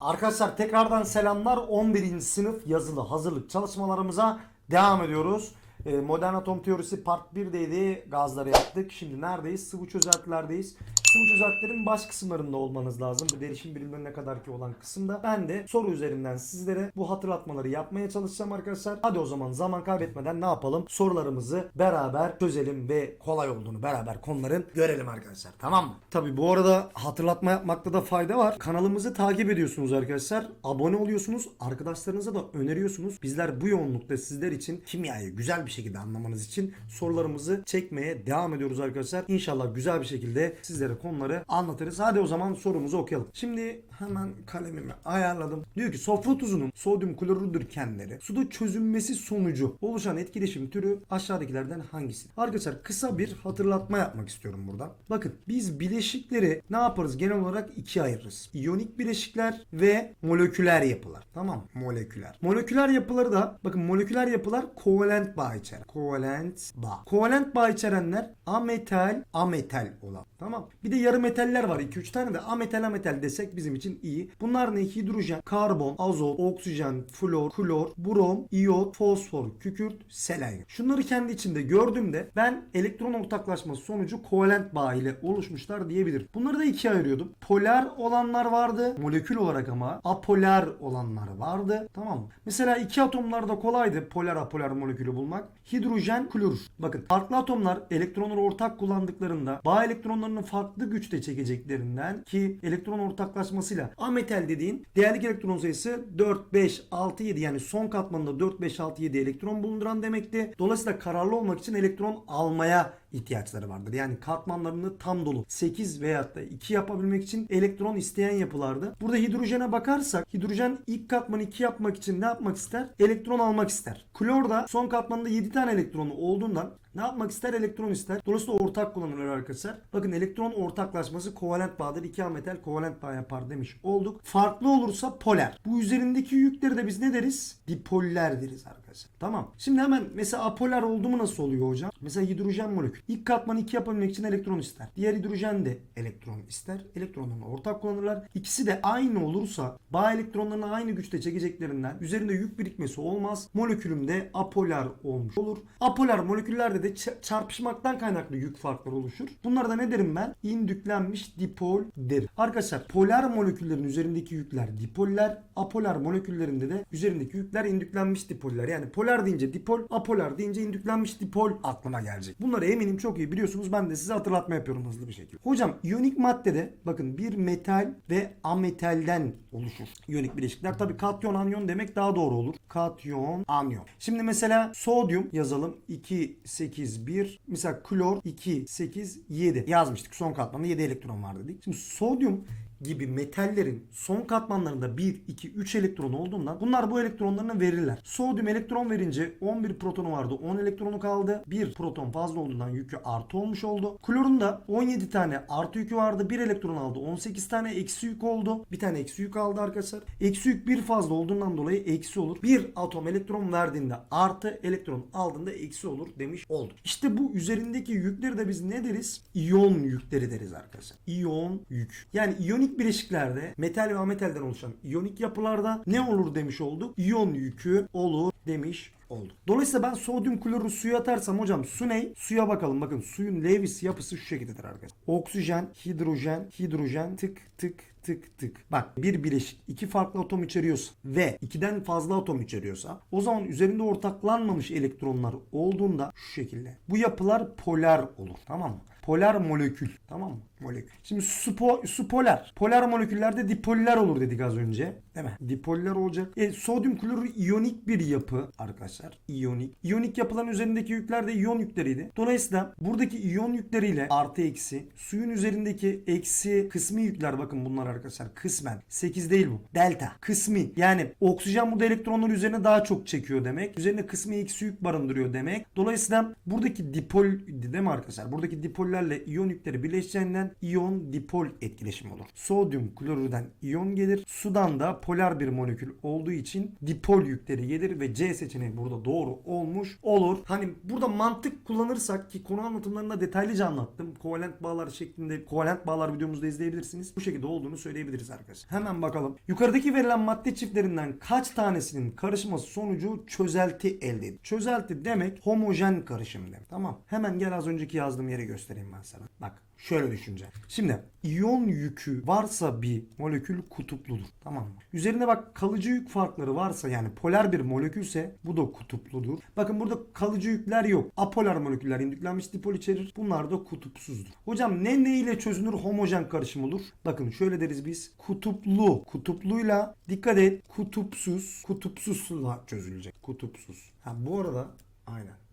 Arkadaşlar tekrardan selamlar. 11. sınıf yazılı hazırlık çalışmalarımıza devam ediyoruz. Ee, Modern atom teorisi part 1'deydi. Gazları yaptık. Şimdi neredeyiz? Sıvı çözeltilerdeyiz. Sıvı çözeltilerin baş kısımlarında olmanız lazım. Bu derişim birimlerine kadar ki olan kısımda. Ben de soru üzerinden sizlere bu hatırlatmaları yapmaya çalışacağım arkadaşlar. Hadi o zaman zaman kaybetmeden ne yapalım? Sorularımızı beraber çözelim ve kolay olduğunu beraber konuların görelim arkadaşlar. Tamam mı? Tabi bu arada hatırlatma yapmakta da fayda var. Kanalımızı takip ediyorsunuz arkadaşlar. Abone oluyorsunuz. Arkadaşlarınıza da öneriyorsunuz. Bizler bu yoğunlukta sizler için kimyayı güzel bir şekilde anlamanız için sorularımızı çekmeye devam ediyoruz arkadaşlar. İnşallah güzel bir şekilde sizlere konuları anlatırız. Hadi o zaman sorumuzu okuyalım. Şimdi hemen kalemimi ayarladım. Diyor ki sofra tuzunun sodyum klorürdür kendileri. Suda çözünmesi sonucu oluşan etkileşim türü aşağıdakilerden hangisi? Arkadaşlar kısa bir hatırlatma yapmak istiyorum burada. Bakın biz bileşikleri ne yaparız? Genel olarak ikiye ayırırız. İyonik bileşikler ve moleküler yapılar. Tamam? Moleküler. Moleküler yapıları da bakın moleküler yapılar kovalent bağ içeren. Kovalent bağ. Kovalent bağ içerenler ametal ametal olan. Tamam. Bir de yarı metaller var. 2-3 tane de ametal ametal desek bizim için iyi. Bunlar ne? Hidrojen, karbon, azot, oksijen, flor, klor, brom, iyot, fosfor, kükürt, selenyum. Şunları kendi içinde gördüğümde ben elektron ortaklaşması sonucu kovalent bağ ile oluşmuşlar diyebilirim. Bunları da ikiye ayırıyordum. Polar olanlar vardı. Molekül olarak ama apolar olanlar vardı. Tamam mı? Mesela iki atomlarda kolaydı polar apolar molekülü bulmak. Hidrojen, klorür. Bakın farklı atomlar elektronları ortak kullandıklarında bağ elektronlarını farklı güçte çekeceklerinden ki elektron ortaklaşmasıyla ametal dediğin değerlik elektron sayısı 4, 5, 6, 7 yani son katmanında 4, 5, 6, 7 elektron bulunduran demekti. Dolayısıyla kararlı olmak için elektron almaya ihtiyaçları vardır. Yani katmanlarını tam dolu 8 veyahut da 2 yapabilmek için elektron isteyen yapılardı. Burada hidrojene bakarsak hidrojen ilk katmanı 2 yapmak için ne yapmak ister? Elektron almak ister. Klor da son katmanında 7 tane elektronu olduğundan ne yapmak ister? Elektron ister. Dolayısıyla ortak kullanılır arkadaşlar. Bakın elektron ortaklaşması kovalent bağdır. İki ametal kovalent bağ yapar demiş olduk. Farklı olursa polar. Bu üzerindeki yükleri de biz ne deriz? Dipoller deriz arkadaşlar. Tamam. Şimdi hemen mesela apolar oldu mu nasıl oluyor hocam? Mesela hidrojen molekül. İlk katmanı iki yapabilmek için elektron ister. Diğer hidrojen de elektron ister. Elektronlarını ortak kullanırlar. İkisi de aynı olursa bağ elektronlarını aynı güçte çekeceklerinden üzerinde yük birikmesi olmaz. Molekülüm de apolar olmuş olur. Apolar moleküllerde de ç- çarpışmaktan kaynaklı yük farkları oluşur. Bunlara da ne derim ben? İndüklenmiş dipol derim. Arkadaşlar polar moleküllerin üzerindeki yükler dipoller. Apolar moleküllerinde de üzerindeki yükler indüklenmiş dipoller. Yani polar deyince dipol, apolar deyince indüklenmiş dipol aklıma gelecek. Bunları eminim çok iyi biliyorsunuz. Ben de size hatırlatma yapıyorum hızlı bir şekilde. Hocam iyonik maddede bakın bir metal ve ametalden oluşur. İyonik bileşikler. Tabi katyon anyon demek daha doğru olur. Katyon anyon. Şimdi mesela sodyum yazalım. 2 8 1. Mesela klor 2 8 7 yazmıştık. Son katmanda 7 elektron var dedik. Şimdi sodyum gibi metallerin son katmanlarında 1, 2, 3 elektron olduğundan bunlar bu elektronlarını verirler. Sodyum elektron verince 11 protonu vardı 10 elektronu kaldı. 1 proton fazla olduğundan yükü artı olmuş oldu. Klorun da 17 tane artı yükü vardı. 1 elektron aldı 18 tane eksi yük oldu. Bir tane eksi yük aldı arkadaşlar. Eksi yük 1 fazla olduğundan dolayı eksi olur. Bir atom elektron verdiğinde artı elektron aldığında eksi olur demiş olduk. İşte bu üzerindeki yükleri de biz ne deriz? İyon yükleri deriz arkadaşlar. İyon yük. Yani iyonik bileşiklerde metal ve ametalden oluşan iyonik yapılarda ne olur demiş olduk? İyon yükü olur demiş oldu. Dolayısıyla ben sodyum klorü suya atarsam hocam su ne? Suya bakalım. Bakın suyun Lewis yapısı şu şekildedir arkadaşlar. Oksijen, hidrojen, hidrojen tık tık tık tık. Bak bir bileşik iki farklı atom içeriyorsa ve ikiden fazla atom içeriyorsa o zaman üzerinde ortaklanmamış elektronlar olduğunda şu şekilde. Bu yapılar polar olur. Tamam mı? Polar molekül. Tamam mı? Molekül. Şimdi su, po- su polar. Moleküllerde dipoller olur dedik az önce. Değil mi? Dipoller olacak. E, sodyum klorür iyonik bir yapı arkadaşlar. İyonik. İyonik yapıların üzerindeki yükler de iyon yükleriydi. Dolayısıyla buradaki iyon yükleriyle artı eksi suyun üzerindeki eksi kısmi yükler bakın bunlar arkadaşlar kısmen. 8 değil bu. Delta. Kısmi. Yani oksijen burada elektronları üzerine daha çok çekiyor demek. Üzerine kısmi eksi yük barındırıyor demek. Dolayısıyla buradaki dipol değil mi arkadaşlar? Buradaki dipollerle iyon yükleri birleşeceğinden molekülden iyon dipol etkileşimi olur. Sodyum klorürden iyon gelir. Sudan da polar bir molekül olduğu için dipol yükleri gelir ve C seçeneği burada doğru olmuş olur. Hani burada mantık kullanırsak ki konu anlatımlarında detaylıca anlattım. Kovalent bağlar şeklinde kovalent bağlar videomuzda izleyebilirsiniz. Bu şekilde olduğunu söyleyebiliriz arkadaşlar. Hemen bakalım. Yukarıdaki verilen madde çiftlerinden kaç tanesinin karışması sonucu çözelti elde edilir? Çözelti demek homojen karışım demek. Tamam. Hemen gel az önceki yazdığım yeri göstereyim ben sana. Bak Şöyle düşüneceğim. Şimdi iyon yükü varsa bir molekül kutupludur. Tamam mı? Üzerinde bak kalıcı yük farkları varsa yani polar bir molekülse bu da kutupludur. Bakın burada kalıcı yükler yok. Apolar moleküller indüklenmiş dipol içerir. Bunlar da kutupsuzdur. Hocam ne ne ile çözünür homojen karışım olur? Bakın şöyle deriz biz. Kutuplu. Kutupluyla dikkat et. Kutupsuz. Kutupsuzla çözülecek. Kutupsuz. Ha bu arada aynen.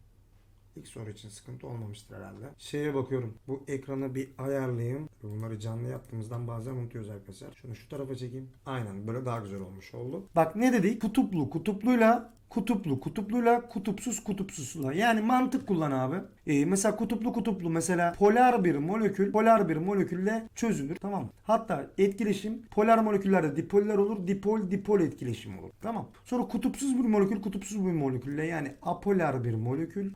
Soru için sıkıntı olmamıştır herhalde. Şeye bakıyorum. Bu ekranı bir ayarlayayım. Bunları canlı yaptığımızdan bazen unutuyoruz arkadaşlar. Şunu şu tarafa çekeyim. Aynen böyle daha güzel olmuş oldu. Bak ne dedik? Kutuplu. Kutupluyla kutuplu, kutupluyla kutupsuz, kutupsuzla. Yani mantık kullan abi. Ee, mesela kutuplu kutuplu mesela polar bir molekül polar bir molekülle çözülür. Tamam? Hatta etkileşim polar moleküllerde dipoller olur. Dipol dipol etkileşim olur. Tamam. Sonra kutupsuz bir molekül kutupsuz bir molekülle yani apolar bir molekül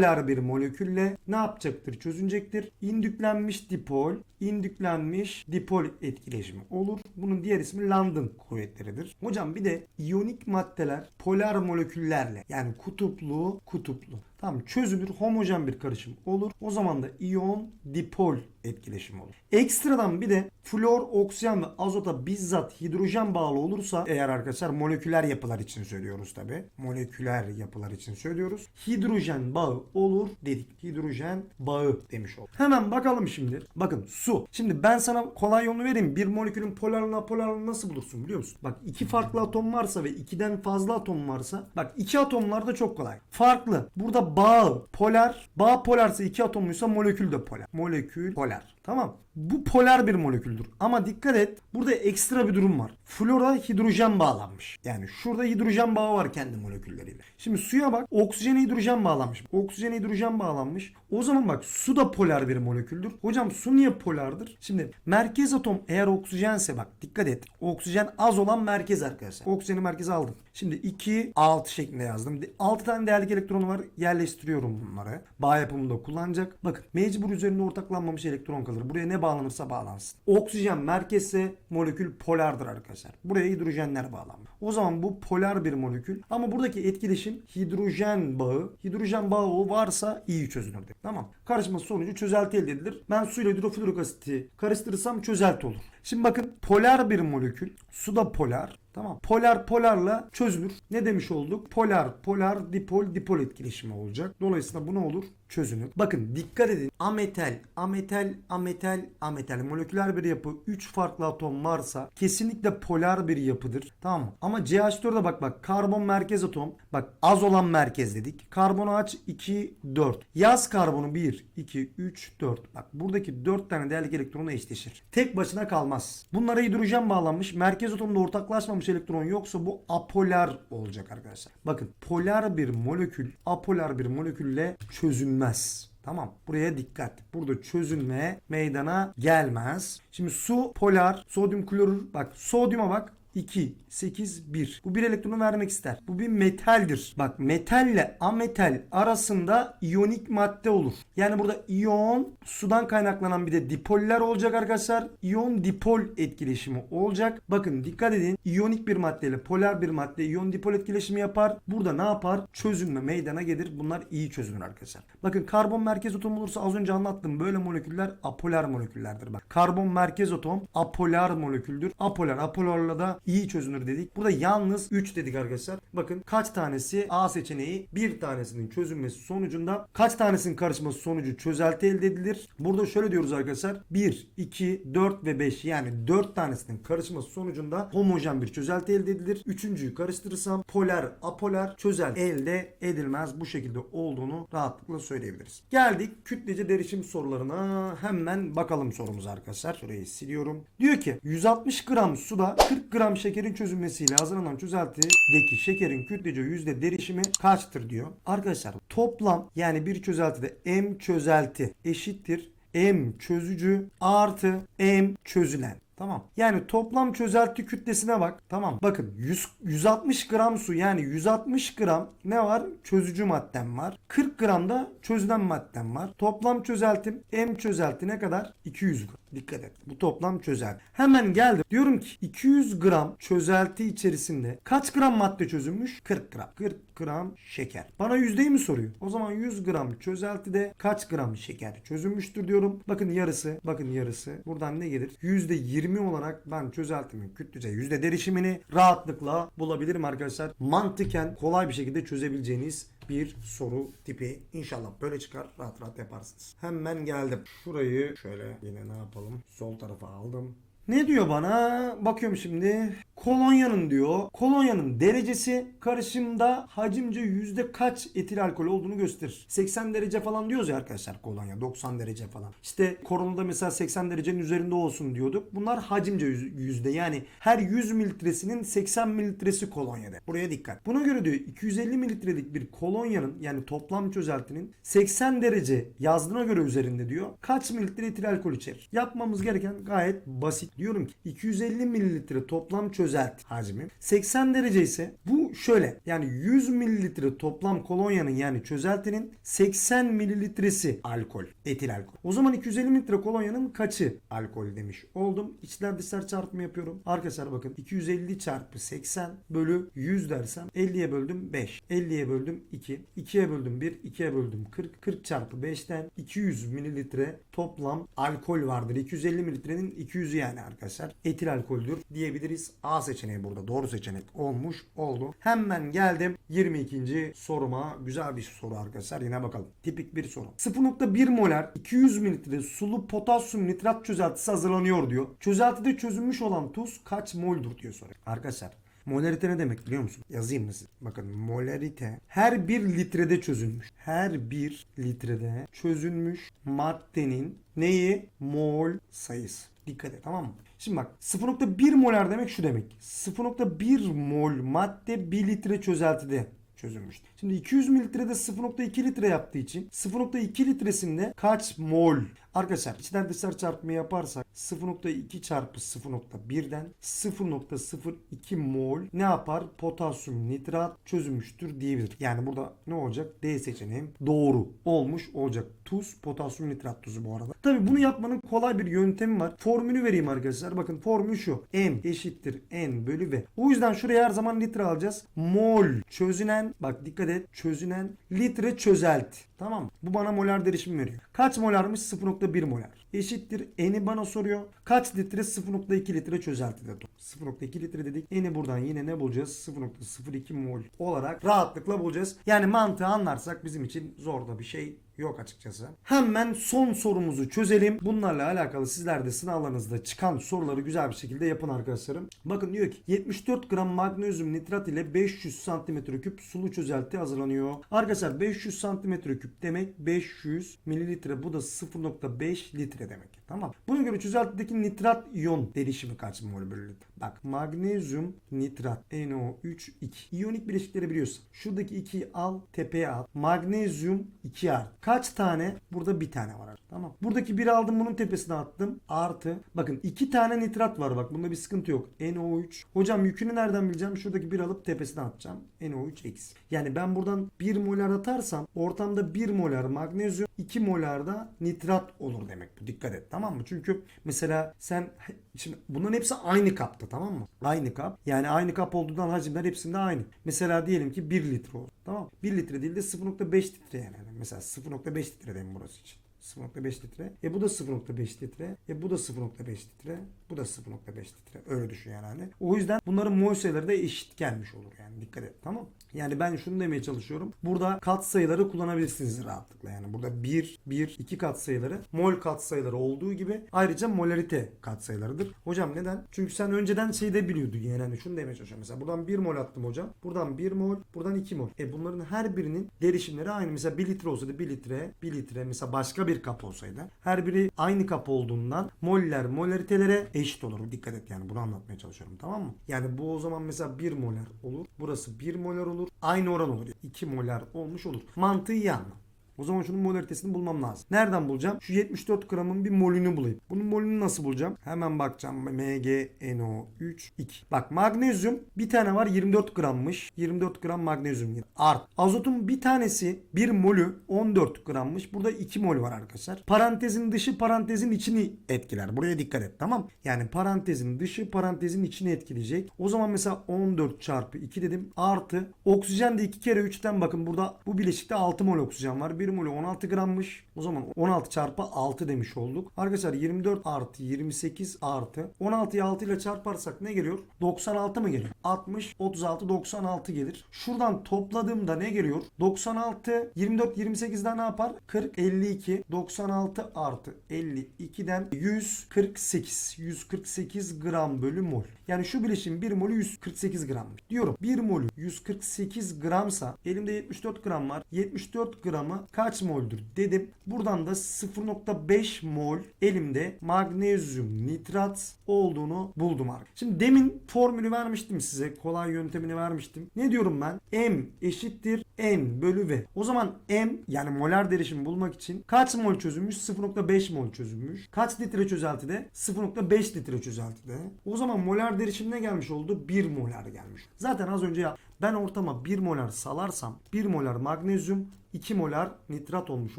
apolar bir molekülle ne yapacaktır? Çözünecektir. İndüklenmiş dipol indüklenmiş dipol etkileşimi olur. Bunun diğer ismi London kuvvetleridir. Hocam bir de iyonik maddeler polar moleküllerle yani kutuplu kutuplu Tamam çözülür homojen bir karışım olur. O zaman da iyon dipol etkileşimi olur. Ekstradan bir de flor, oksijen ve azota bizzat hidrojen bağlı olursa eğer arkadaşlar moleküler yapılar için söylüyoruz tabi. Moleküler yapılar için söylüyoruz. Hidrojen bağı olur dedik. Hidrojen bağı demiş olduk. Hemen bakalım şimdi. Bakın su. Şimdi ben sana kolay yolunu vereyim. Bir molekülün polarını apolarını nasıl bulursun biliyor musun? Bak iki farklı atom varsa ve ikiden fazla atom varsa bak iki atomlar da çok kolay. Farklı. Burada bağ polar. Bağ polarsa iki atomluysa molekül de polar. Molekül polar. Tamam. Bu polar bir moleküldür. Ama dikkat et. Burada ekstra bir durum var. Flora hidrojen bağlanmış. Yani şurada hidrojen bağı var kendi molekülleriyle. Şimdi suya bak. Oksijene hidrojen bağlanmış. Oksijene hidrojen bağlanmış. O zaman bak su da polar bir moleküldür. Hocam su niye polardır? Şimdi merkez atom eğer oksijense bak dikkat et. Oksijen az olan merkez arkadaşlar. Oksijeni merkeze aldım. Şimdi 2 6 şeklinde yazdım. 6 tane değerlik elektronu var. Yerleştiriyorum bunları. Bağ yapımında kullanacak. Bakın mecbur üzerinde ortaklanmamış elektron kalır. Buraya ne bağlanırsa bağlansın. Oksijen merkezse molekül polardır arkadaşlar. Buraya hidrojenler bağlanmış. O zaman bu polar bir molekül. Ama buradaki etkileşim hidrojen bağı. Hidrojen bağı varsa iyi çözünür. Tamam. Karışması sonucu çözelti elde edilir. Ben suyla hidrofluorik asiti karıştırırsam çözelti olur. Şimdi bakın polar bir molekül. Su da polar. Tamam. Polar polarla çözülür. Ne demiş olduk? Polar polar dipol dipol etkileşimi olacak. Dolayısıyla bu ne olur? Çözünür. Bakın dikkat edin. Ametal, ametal, ametal, ametal. Moleküler bir yapı 3 farklı atom varsa kesinlikle polar bir yapıdır. Tamam mı? Ama CH4'e bak bak. Karbon merkez atom. Bak az olan merkez dedik. Karbonu aç 2, 4. Yaz karbonu 1, 2, 3, 4. Bak buradaki 4 tane değerlik elektronu eşleşir. Tek başına kalmaz. Bunlara hidrojen bağlanmış. Merkez atomda ortaklaşmamış elektron yoksa bu apolar olacak arkadaşlar. Bakın polar bir molekül apolar bir molekülle çözünmez. Tamam. Buraya dikkat. Burada çözünme meydana gelmez. Şimdi su polar, sodyum klorür. Bak sodyuma bak. 2, 8, 1. Bu bir elektronu vermek ister. Bu bir metaldir. Bak metalle ametal arasında iyonik madde olur. Yani burada iyon sudan kaynaklanan bir de dipoller olacak arkadaşlar. İyon dipol etkileşimi olacak. Bakın dikkat edin. İyonik bir maddeyle polar bir madde iyon dipol etkileşimi yapar. Burada ne yapar? Çözünme meydana gelir. Bunlar iyi çözünür arkadaşlar. Bakın karbon merkez atom olursa az önce anlattım. Böyle moleküller apolar moleküllerdir. Bak karbon merkez atom apolar moleküldür. Apolar apolarla da iyi çözünür dedik. Burada yalnız 3 dedik arkadaşlar. Bakın kaç tanesi A seçeneği bir tanesinin çözünmesi sonucunda kaç tanesinin karışması sonucu çözelti elde edilir. Burada şöyle diyoruz arkadaşlar. 1, 2, 4 ve 5 yani 4 tanesinin karışması sonucunda homojen bir çözelti elde edilir. Üçüncüyü karıştırırsam polar apolar çözel elde edilmez. Bu şekilde olduğunu rahatlıkla söyleyebiliriz. Geldik kütlece derişim sorularına. Hemen bakalım sorumuza arkadaşlar. Şurayı siliyorum. Diyor ki 160 gram suda 40 gram şekerin çözülmesiyle hazırlanan çözeltideki şekerin kütlece yüzde derişimi kaçtır diyor. Arkadaşlar toplam yani bir çözeltide M çözelti eşittir M çözücü artı M çözülen. Tamam. Yani toplam çözelti kütlesine bak. Tamam. Bakın 100, 160 gram su yani 160 gram ne var? Çözücü maddem var. 40 gram da çözülen maddem var. Toplam çözeltim M çözelti ne kadar? 200 gram. Dikkat et. Bu toplam çözelti. Hemen geldim. Diyorum ki 200 gram çözelti içerisinde kaç gram madde çözülmüş? 40 gram. 40 gram şeker. Bana yüzdeyi mi soruyor? O zaman 100 gram çözeltide kaç gram şeker çözülmüştür diyorum. Bakın yarısı. Bakın yarısı. Buradan ne gelir? %20 olarak ben çözeltimin kütlece yüzde derişimini rahatlıkla bulabilirim arkadaşlar. Mantıken kolay bir şekilde çözebileceğiniz bir soru tipi. İnşallah böyle çıkar. Rahat rahat yaparsınız. Hemen geldim. Şurayı şöyle yine ne yapalım? Sol tarafa aldım. Ne diyor bana? Bakıyorum şimdi. Kolonyanın diyor. Kolonyanın derecesi karışımda hacimce yüzde kaç etil alkol olduğunu gösterir. 80 derece falan diyoruz ya arkadaşlar kolonya. 90 derece falan. İşte koronada mesela 80 derecenin üzerinde olsun diyorduk. Bunlar hacimce yüz- yüzde. Yani her 100 mililitresinin 80 mililitresi kolonyada. Buraya dikkat. Buna göre diyor 250 mililitrelik bir kolonyanın yani toplam çözeltinin 80 derece yazdığına göre üzerinde diyor. Kaç mililitre etil alkol içerir? Yapmamız gereken gayet basit. Diyorum ki 250 mililitre toplam çözelti hacmi. 80 derece ise bu şöyle. Yani 100 mililitre toplam kolonyanın yani çözeltinin 80 mililitresi alkol. Etil alkol. O zaman 250 mililitre kolonyanın kaçı alkol demiş oldum. İçler dışlar çarpımı yapıyorum. Arkadaşlar bakın 250 çarpı 80 bölü 100 dersem 50'ye böldüm 5. 50'ye böldüm 2. 2'ye böldüm 1. 2'ye böldüm 40. 40 çarpı 5'ten 200 mililitre toplam alkol vardır. 250 mililitrenin 200'ü yani arkadaşlar. Etil alkoldür diyebiliriz. A seçeneği burada doğru seçenek olmuş oldu. Hemen geldim 22. soruma. Güzel bir soru arkadaşlar. Yine bakalım. Tipik bir soru. 0.1 molar 200 mililitre sulu potasyum nitrat çözeltisi hazırlanıyor diyor. Çözeltide çözülmüş olan tuz kaç moldur diyor soruyor. Arkadaşlar Molarite ne demek biliyor musun? Yazayım mı size? Bakın molarite her bir litrede çözülmüş. Her bir litrede çözülmüş maddenin neyi? Mol sayısı. Dikkat et tamam mı? Şimdi bak 0.1 molar demek şu demek. 0.1 mol madde 1 litre çözeltide çözülmüş. Şimdi 200 mililitrede 0.2 litre yaptığı için 0.2 litresinde kaç mol? Arkadaşlar içler dışlar çarpımı yaparsak 0.2 çarpı 0.1'den 0.02 mol ne yapar? Potasyum nitrat çözülmüştür diyebilir. Yani burada ne olacak? D seçeneğim doğru olmuş olacak. Tuz potasyum nitrat tuzu bu arada. Tabi bunu yapmanın kolay bir yöntemi var. Formülü vereyim arkadaşlar. Bakın formül şu. M eşittir N bölü V. O yüzden şuraya her zaman litre alacağız. Mol çözünen bak dikkat et çözünen litre çözelti. Tamam? Bu bana molar derişim veriyor. Kaç molarmış? 0.1 molar. Eşittir. N'i bana soruyor. Kaç litre? 0.2 litre çözeltide. 0.2 litre dedik. N'i buradan yine ne bulacağız? 0.02 mol olarak rahatlıkla bulacağız. Yani mantığı anlarsak bizim için zor da bir şey yok açıkçası. Hemen son sorumuzu çözelim. Bunlarla alakalı sizler de sınavlarınızda çıkan soruları güzel bir şekilde yapın arkadaşlarım. Bakın diyor ki 74 gram magnezyum nitrat ile 500 santimetre küp sulu çözelti hazırlanıyor. Arkadaşlar 500 santimetre küp demek 500 mililitre. Bu da 0.5 litre demek. Tamam. Buna göre çözeltideki nitrat iyon derişimi kaç mol bölü litre? Bak magnezyum nitrat NO3 2. İyonik bileşikleri biliyorsun. Şuradaki 2'yi al tepeye al. Magnezyum 2 art. Kaç tane? Burada bir tane var. Tamam. Buradaki biri aldım bunun tepesine attım. Artı. Bakın iki tane nitrat var bak. Bunda bir sıkıntı yok. NO3. Hocam yükünü nereden bileceğim? Şuradaki bir alıp tepesine atacağım. NO3 eksi. Yani ben buradan 1 molar atarsam ortamda 1 molar magnezyum 2 molar da nitrat olur demek bu. Dikkat et tamam mı? Çünkü mesela sen şimdi bunların hepsi aynı kapta tamam mı? Aynı kap. Yani aynı kap olduğundan hacimler hepsinde aynı. Mesela diyelim ki 1 litre oldu. Tamam mı? 1 litre değil de 0.5 litre yani. Mesela 0.5 litre dedim burası için. 0.5 litre. E bu da 0.5 litre. E bu da 0.5 litre. Bu da 0.5 litre. Öyle düşün yani hani. O yüzden bunların mol sayıları da eşit gelmiş olur yani. Dikkat et tamam Yani ben şunu demeye çalışıyorum. Burada kat sayıları kullanabilirsiniz rahatlıkla. Yani burada 1, 1, 2 kat sayıları mol kat sayıları olduğu gibi ayrıca molarite kat sayılarıdır. Hocam neden? Çünkü sen önceden şeyde biliyordun yani hani şunu demeye çalışıyorum. Mesela buradan 1 mol attım hocam. Buradan 1 mol, buradan 2 mol. E bunların her birinin derişimleri aynı. Mesela 1 litre olsaydı 1 litre, 1 litre mesela başka bir kap olsaydı her biri aynı kap olduğundan moller molaritelere eşit olur. Dikkat et yani bunu anlatmaya çalışıyorum tamam mı? Yani bu o zaman mesela 1 molar olur. Burası 1 molar olur. Aynı oran olur. 2 molar olmuş olur. Mantığı iyi anla. O zaman şunun molaritesini bulmam lazım. Nereden bulacağım? Şu 74 gramın bir molünü bulayım. Bunun molünü nasıl bulacağım? Hemen bakacağım. MgNO3 2. Bak magnezyum bir tane var 24 grammış. 24 gram magnezyum. Art. Azotun bir tanesi bir molü 14 grammış. Burada 2 mol var arkadaşlar. Parantezin dışı parantezin içini etkiler. Buraya dikkat et tamam. Yani parantezin dışı parantezin içini etkileyecek. O zaman mesela 14 çarpı 2 dedim. Artı oksijen de 2 kere 3'ten bakın burada bu bileşikte 6 mol oksijen var. 1 molü 16 grammış. O zaman 16 çarpı 6 demiş olduk. Arkadaşlar 24 artı 28 artı 16'yı 6 ile çarparsak ne geliyor? 96 mı geliyor? 60, 36, 96 gelir. Şuradan topladığımda ne geliyor? 96, 24, 28'den ne yapar? 40, 52, 96 artı 52'den 148. 148 gram bölü mol. Yani şu bileşiğin 1 molü 148 grammış. Diyorum 1 molü 148 gramsa elimde 74 gram var. 74 gramı kaç moldür dedim. Buradan da 0.5 mol elimde magnezyum nitrat olduğunu buldum abi. Şimdi demin formülü vermiştim size. Kolay yöntemini vermiştim. Ne diyorum ben? M eşittir N bölü V. O zaman M yani molar derişimi bulmak için kaç mol çözülmüş? 0.5 mol çözülmüş. Kaç litre çözeltide? 0.5 litre çözeltide. O zaman molar derişim ne gelmiş oldu? 1 molar gelmiş. Zaten az önce ya ben ortama 1 molar salarsam 1 molar magnezyum 2 molar nitrat olmuş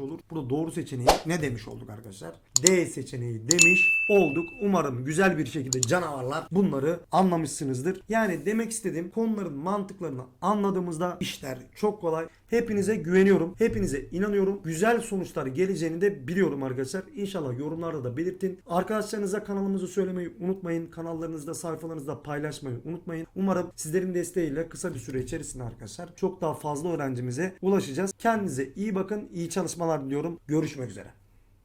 olur. Burada doğru seçeneği ne demiş olduk arkadaşlar? D seçeneği demiş olduk. Umarım güzel bir şekilde canavarlar bunları anlamışsınızdır. Yani demek istediğim konuların mantıklarını anladığımızda işler çok kolay. Hepinize güveniyorum. Hepinize inanıyorum. Güzel sonuçlar geleceğini de biliyorum arkadaşlar. İnşallah yorumlarda da belirtin. Arkadaşlarınıza kanalımızı söylemeyi unutmayın. Kanallarınızda, sayfalarınızda paylaşmayı unutmayın. Umarım sizlerin desteğiyle kısa bir süre içerisinde arkadaşlar çok daha fazla öğrencimize ulaşacağız. Kendinize iyi bakın. iyi çalışmalar diliyorum. Görüşmek üzere.